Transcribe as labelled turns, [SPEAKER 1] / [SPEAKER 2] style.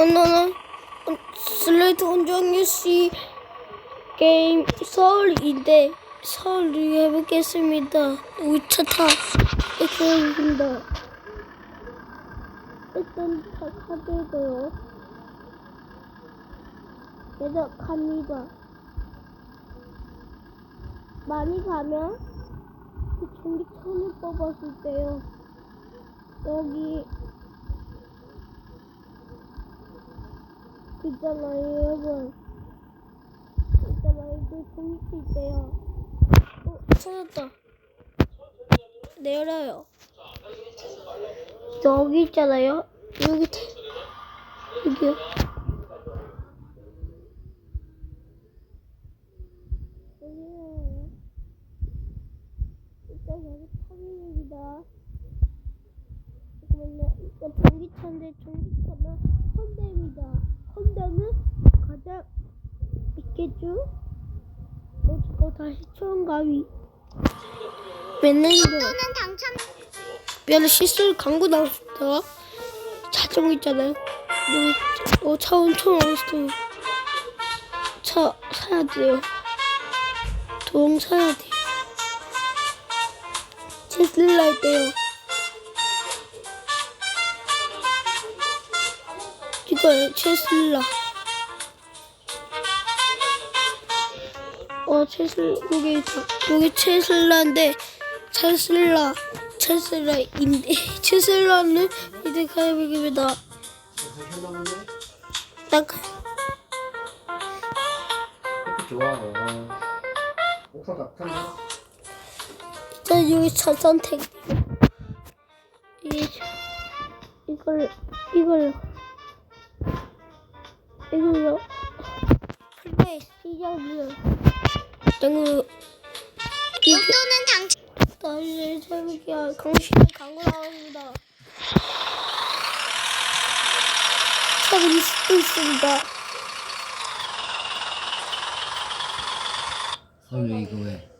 [SPEAKER 1] 오늘은 슬레이트 원정유 씨 게임 서울인데 서울 해보겠습니다. 우차 타 이렇게 해보겠습니다. 일단 다 카드고요. 시작합니다. 많이 가면 그 전기천을 뽑았을 때요. 여기 있잖아요, 여러분. 있잖아요, 그 종이 있대요. 어, 찾았다. 내려요. 여기 있잖아요. 여기, 태- 여기요. 일단 여기 타밀입니다. 잠깐만요. 이거 전기차인데 전기차는 헌대입니다. 헌대는 가장 있겠죠? 어, 어 다시 처음 가위. 맨날 이거. 미안해 실수로 광고 나왔다. 자전거 있잖아요. 여기 어, 차 엄청 많았어요. 차 사야 돼요. 동 사야 돼요. 테슬라 있대요. 이거요, 테슬라. 어, 테슬라, 여기 있다. 여기 테슬라인데, 테슬라, 테슬라인데, 테슬라는 이제 가야겠습니다. 딱,
[SPEAKER 2] 좋아. 옥상
[SPEAKER 1] 일단 여기 차 선택. 이, 이걸, 이걸로. 이걸로. 플레이 시작이요. 이게.
[SPEAKER 3] 또는 당첨
[SPEAKER 1] 다시 재밌게 강신의 광고 나옵니다. 있습니다.
[SPEAKER 2] 이거 왜?